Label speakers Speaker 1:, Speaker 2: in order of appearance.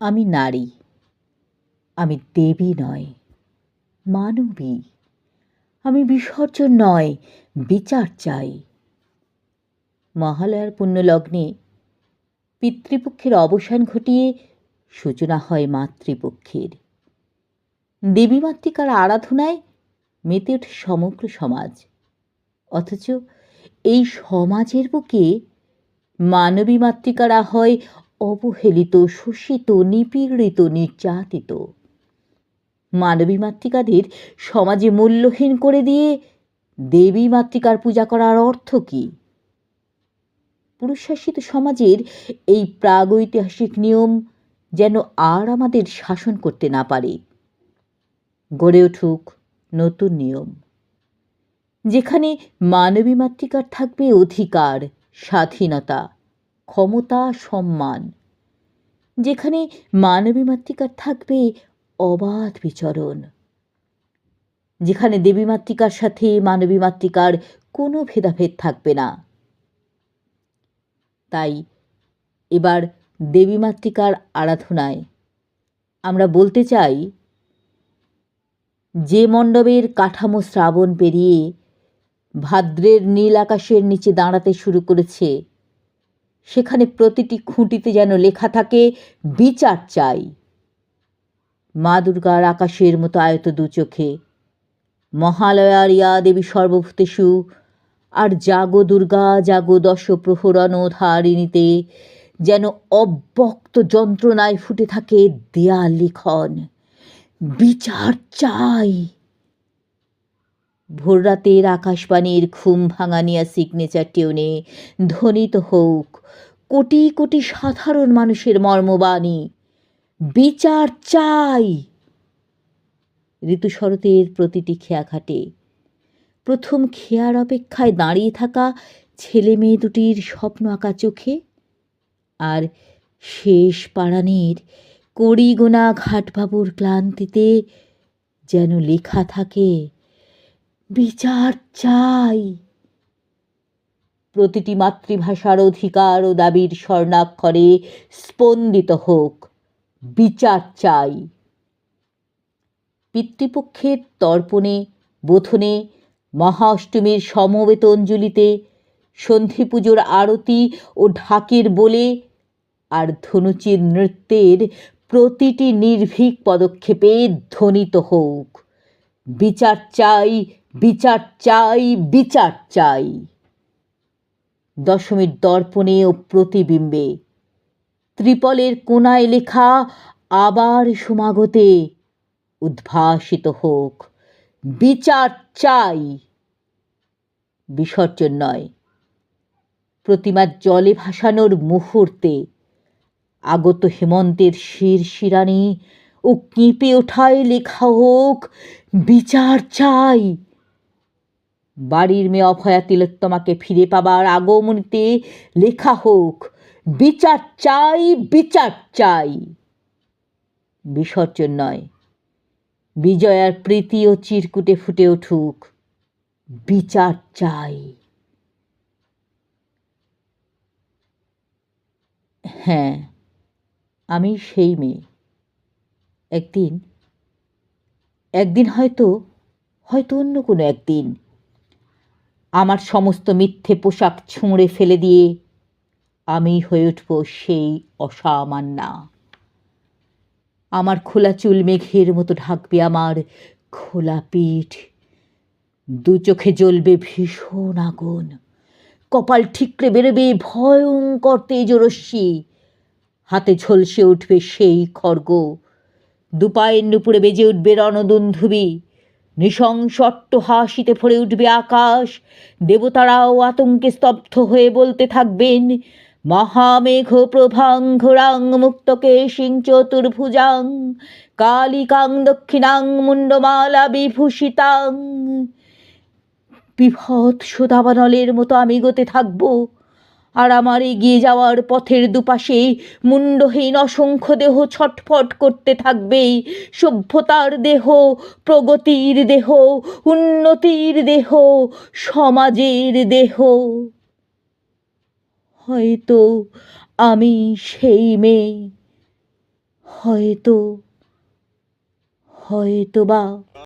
Speaker 1: আমি নারী। আমি দেবী নয়, মানবী। আমি বিসর্জন নয়, বিচার চাই। মহালয়ার পুণ্যলগ্নে পিতৃপক্ষের অবসান ঘটিয়ে সূচনা হয় মাতৃপক্ষের। দেবী মাতৃকার আরাধনায় মেতে ওঠে সমগ্র সমাজ। অথচ এই সমাজের বুকে মানবী মাতৃকারা হয় অবহেলিত, শোষিত, নিপীড়িত, নির্যাতিত। মানবী মাতৃকাদের সমাজে মূল্যহীন করে দিয়ে দেবী মাতৃকার পূজা করার অর্থ কী? পুরুষশাসিত সমাজের এই প্রাগৈতিহাসিক নিয়ম যেন আর আমাদের শাসন করতে না পারে। গড়ে উঠুক নতুন নিয়ম, যেখানে মানবী মাতৃকার থাকবে অধিকার, স্বাধীনতা ক্ষমতা, সম্মান। যেখানে মানবী মাতৃকার থাকবে অবাধ বিচরণ। যেখানে দেবী মাতৃকার সাথে মানবী মাতৃকার কোনো ভেদাভেদ থাকবে না। তাই এবার দেবী মাতৃকার আরাধনায় আমরা বলতে চাই, যে মণ্ডপের কাঠামো শ্রাবণ পেরিয়ে ভাদ্রের নীল আকাশের নিচে দাঁড়াতে শুরু করেছে সেখানে প্রতিটি খুঁটিতে যেন লেখা থাকে, বিচার চাই। মা দুর্গার আকাশের মতো আয়ত দু চোখে। মহালয়ার ইয়া দেবী সর্বভূতেষু, আর জাগো দুর্গা, জাগো দশ প্রহরণ ধারিণীতে যেন অব্যক্ত যন্ত্রণায় ফুটে থাকে দেয়াল লিখন। বিচার চাই। ভোররাতের আকাশবাণীর ঘুম ভাঙানিয়া সিগনেচার টিউনে ধ্বনিত হোক কোটি কোটি সাধারণ মানুষের মর্মবাণী, বিচার চাই। ঋতু শরতের প্রতিটি খেয়াঘাটে প্রথম খেয়ার অপেক্ষায় দাঁড়িয়ে থাকা ছেলে মেয়ে দুটির স্বপ্ন আঁকা চোখে আর শেষ পাড়ানির কড়িগোনা ঘাটবাবুর ক্লান্তিতে যেন লেখা থাকে বিচার চাই। প্রতিটি মাতৃভাষার অধিকার ও দাবির স্বর্ণাক্ষরে স্পন্দিত হোক। বিচার চাই। পিতৃপক্ষের তর্পণে, বোধনে মহা অষ্টমীর সমবেত অঞ্জলিতে সন্ধি পুজোর আরতি ও ঢাকের বলে আর ধনুচির নৃত্যের প্রতিটি নির্ভীক পদক্ষেপে ধ্বনিত হোক। বিচার চাই বিচার চাই বিচার চাই। দশমীর দর্পণে ও প্রতিবিম্বে ত্রিপলের কোনায় লেখা আবার সমাগতে উদ্ভাসিত হোক। বিচার চাই। বিসর্জন নয়। প্রতিমার জলে ভাসানোর মুহূর্তে আগত হেমন্তের শির শিরানি ও কেঁপে ওঠায় লেখা হোক, বিচার চাই। বাড়ির মেয়ে অভয়া তিলোত্তমাকে ফিরে পাবার আগমনীতে লেখা হোক, বিচার চাই বিচার চাই। বিসর্জন নয়, বিজয়ার প্রীতি ও চিরকুটে ফুটে উঠুক, বিচার চাই। হ্যাঁ আমি সেই মেয়ে। একদিন একদিন হয়তো হয়তো অন্য কোনো একদিন আমার সমস্ত মিথ্যে পোশাক ছুঁড়ে ফেলে দিয়ে আমি হয়ে উঠব সেই অসামান্যা আমার খোলা চুল মেঘের মতো ঢাকবে আমার খোলা পিঠ। দু চোখে জ্বলবে ভীষণ আগুন। কপাল ঠিকরে বেরোবে ভয়ঙ্কর তেজরশ্মি। হাতে ঝলসে উঠবে সেই খড়গ। দুপায়ের নুপুরে বেজে উঠবে রণদুন্ধুবি। নৃশংসট্ট হাসিতে ভরে উঠবে আকাশ। দেবতারাও আতঙ্কে স্তব্ধ হয়ে বলতে থাকবেন, মহামেঘ প্রভাং ঘোরাং মুক্তকে সিং চতুর্ভুজাং, কালিকাং দক্ষিণাং মুন্ডমালা বিভূষিতাং। বিভৎ সোদাবানলের মতো আমি গতে থাকব। আর আমার এগিয়ে যাওয়ার পথের দুপাশে মুন্ডহীন অসংখ্য দেহ ছটফট করতে থাকবে সভ্যতার দেহ, প্রগতির দেহ, উন্নতির দেহ, সমাজের দেহ। হয়তো আমি সেই মেয়ে, হয়তো হয়তো বা